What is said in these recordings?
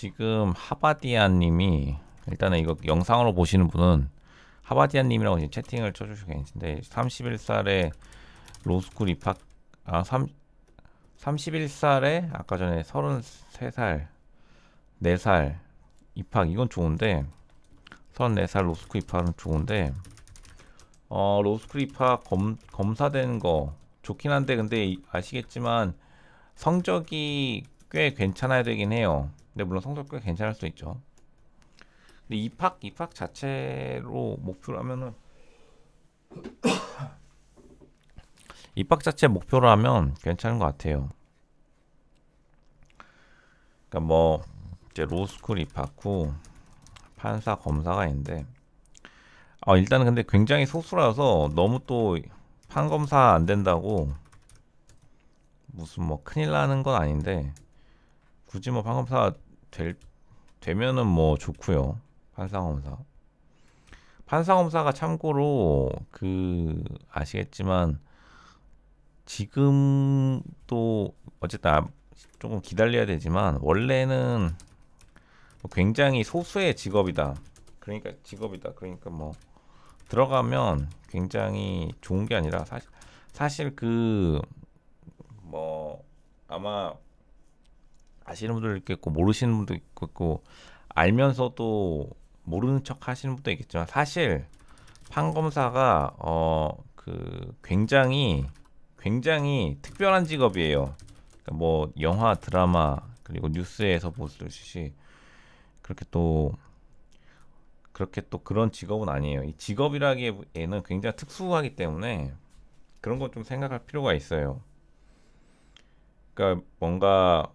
지금 하바디아님이 일단은 이거 영상으로 보시는 분은 하바디아님이라고 지금 채팅을 쳐주시고 계신데 31살에 로스쿨 입학 아 3, 31살에 아까 전에 33살 4살 입학 이건 좋은데 34살 로스쿨 입학은 좋은데 어 로스쿨 입학 검, 검사되는 거 좋긴 한데 근데 이- 아시겠지만 성적이 꽤 괜찮아야 되긴 해요. 근데 물론 성적 꽤 괜찮을 수 있죠. 근데 입학 입학 자체로 목표로 하면은 입학 자체 목표로 하면 괜찮은 것 같아요. 그러니까 뭐 이제 로스쿨 입학 후 판사 검사가 있는데 어, 일단은 근데 굉장히 소수라서 너무 또 판검사 안 된다고 무슨 뭐 큰일 나는 건 아닌데 굳이 뭐 판검사 될 되면은 뭐 좋고요. 판사검사. 판사검사가 참고로 그 아시겠지만 지금도 어쨌든 아- 조금 기다려야 되지만 원래는 굉장히 소수의 직업이다. 그러니까 직업이다. 그러니까 뭐 들어가면 굉장히 좋은 게 아니라 사실 사실 그 뭐 아마 아시는 분도 있겠고 모르시는 분도 있겠고 알면서도 모르는 척 하시는 분도 있겠지만 사실 판검사가 어 그 굉장히 굉장히 특별한 직업이에요. 그러니까 뭐 영화, 드라마 그리고 뉴스에서 보듯이 그렇게 또 그렇게 또 그런 직업은 아니에요. 이 직업이라기에는 굉장히 특수하기 때문에 그런 거좀 생각할 필요가 있어요. 그러니까 뭔가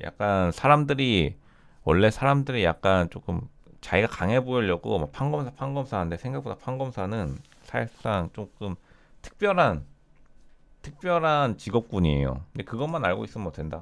약간 사람들이 원래 사람들이 약간 조금 자기가 강해 보이려고 막 판검사 판검사 하는데 생각보다 판검사는 사실상 조금 특별한 특별한 직업군이에요. 근데 그것만 알고 있으면 뭐 된다.